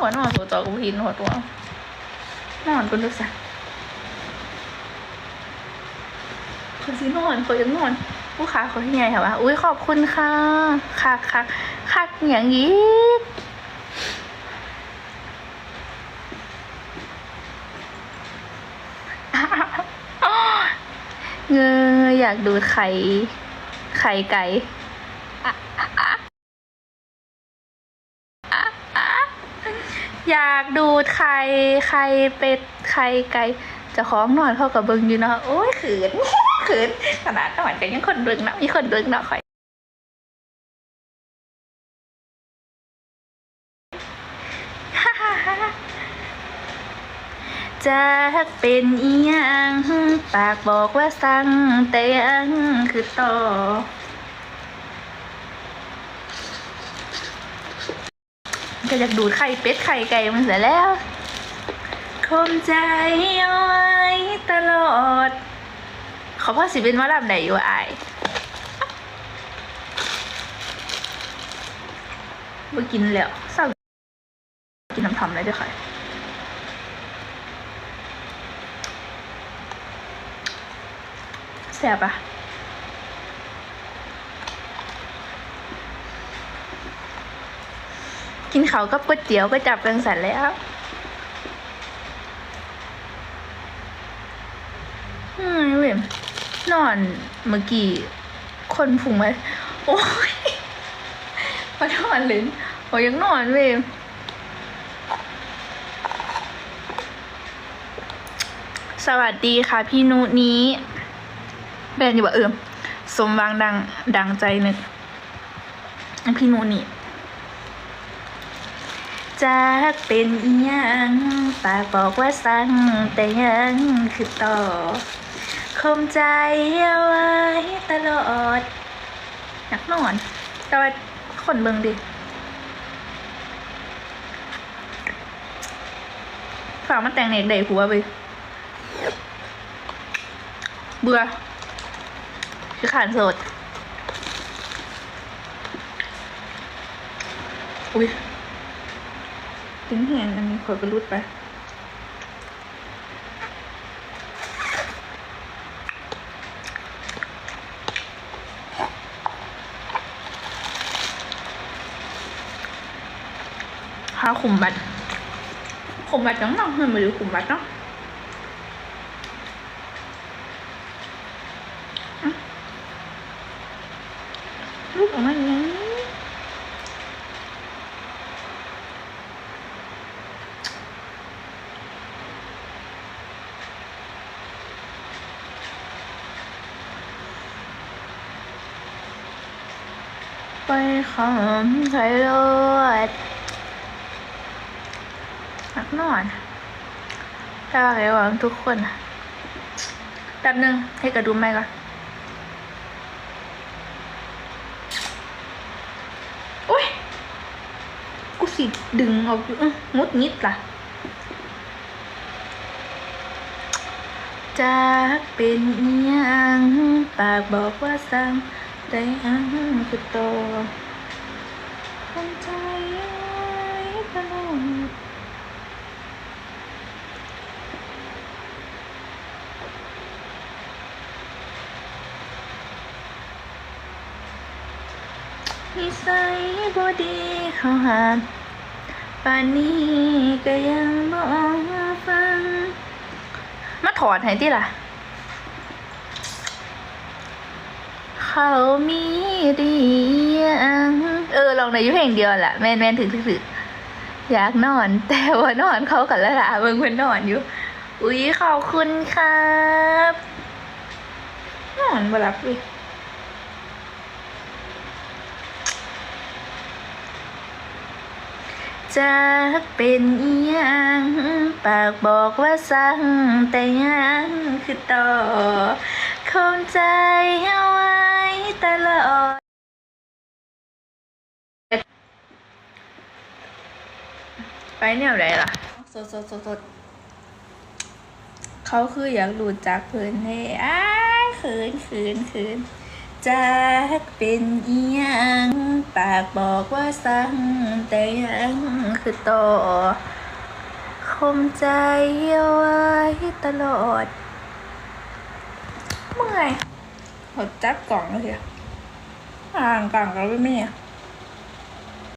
หัวนอนหัวจอกูหินหัวตัวนอนกูดูสักคนสีนอนคนยังนอนผู้ค้าเขาที่ไงค่ะวะอุ้ยขอบคุณค่ะคักคักคักอย่างนี้เงยอยากดูไข่ไข่ไก่อะอะอะอะอะ อยากดูไข่ไข่เป็ดไข่ไก่จะคล้าของนอนเข้ากับเบิงอยู่เนาะโอ้ยขืนขืนขนาดก็เหมือนกันยังคนเบิงเนาะมีคนเบิงเนาะข่อยจะเป็นอีหยังปากบอกว่าสั่งแต่ยังคือต่อ ก็อยากดูดไข่เป็ดไข่ไก่มันเสียแล้วคมใจเอาไว้ตลอด เขาพ่อสิเป็นว่าลำไหนอยู่อายบ่กินแล้วเศร้ากินน้ำทำเลยด้วยค่ะแซ่บอะ กินเขาวกับก๋วยเตี๋ยวก็จับกันสันแล้วอืมเว้ยนอนเมื่อกี้ คนผุงมาโอ้ยมานอนเลยโอ้ยยังนอนเว้ยสวัสดีค่ะพี่นุนี้แบรนด์อยู่ว่าเออสมวางดังดังใจหนึ่งพี่นูนี่ จะเป็นยังปากบอกว่าสั่งแต่ยังคือต่อคมใจเอาไว้ตลอดนักนอน แต่ว่าคนเบิงดิฝากมาแต่งเน็กได้ผัวไปเบื่อคือขานสดอุ้ย ถึงแหงอันนี้ขอยกระลุดไปหาขุมบัตรขุมบัตรจังเนาะมันมาดูขุมบัตรเนาะ ลูกออกมาอย่างนี้ ไปขอมไทยโรดนักนอนแต่ว่าใครหวังทุกคนแป๊บนึงให้กระดุมไหมก่อนโอ๊ยกูสิดึงออกอยู่อื้องุดงิดล่ะจะเป็นยังปากบอกว่าสั่ง แต่อังคือโตคงใจไว้ตลอดนิสัยบ่ดีเขาหาป่านนี้ก็ยังบ่ฟัง มาถอดให้ติล่ะ เขามีดียังเออลองในยุเพลงเดียวแหละแม่นแม่นถึงถึงถึงอยากนอน แต่ว่านอนเขากันแล้วล่ะเบิ่งเพิ่นนอนอยู่ อุ๊ยขอบคุณครับนอนบ่หลับเลยจะเป็นอีหยังปากบอกว่าสั่งแต่ยังคือต่อคงใจเอาไว้ ตลอไปแนวไหนล่ะ สดสดสดสดเขาคืออยากหลุดจากเพื่อนให้อ้ายขืนขืนขืนจากเป็นอีหยังปากบอกว่าสั่งแต่ยังคือต่อคมใจเอาไว้ตลอดเมื่อยหดจับกล่องเลยเถอะ อ่างกันแล้วไม่มีอะ